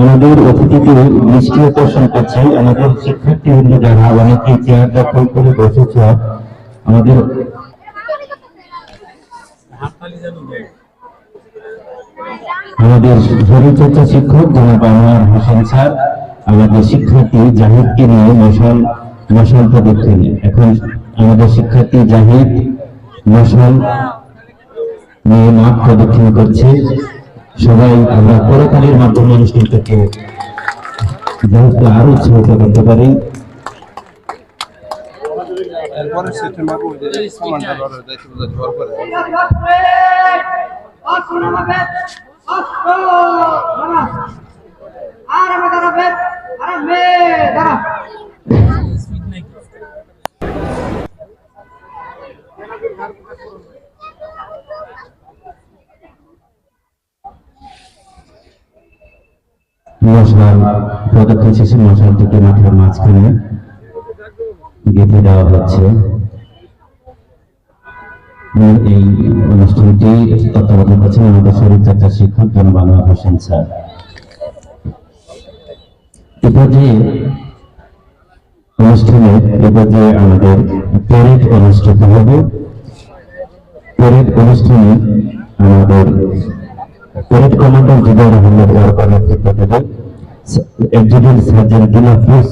আমাদের অতিথিকে দৃষ্টি আকর্ষণ করছে আমাদের শিক্ষার্থী যারা, অনেকে চেয়ার দখল করে বসেছে আমাদের আমাদের শরীরচর্চা শিক্ষক জনাব আনোয়ার হোসেন স্যার, আমাদের শিক্ষার্থী জাহিদকে নিয়ে মশাল মশাল প্রদক্ষিণ এখন আমাদের শিক্ষার্থী জাহিদ, মশাল নিয়ে মাঠ প্রদক্ষিণ করছে। সবাই আমরা পরকালের মাধ্যমে অনুষ্ঠানটাকে যাতে আরও উৎসাহিত করতে পারি। এরপরে মশাল প্রদক্ষিণ শেষে মশালটিকে মাঠের মাঝখানে গেঁথে দেওয়া হচ্ছে। এই অনুষ্ঠানটি তত্ত্বাবধান করছেন আমাদের শরীরচর্চা শিক্ষক জনাব হোসেন স্যার। এ পর্যায়ে অনুষ্ঠানে, এ পর্যায়ে আমাদের প্যারেড অনুষ্ঠিত হবে। প্যারেড অনুষ্ঠানে আমাদের প্যারেড কমান্ডার জুবাইর আহমেদ ওয়ার্কার নেতৃত্ব দেবে সার্জন দিলাফুজ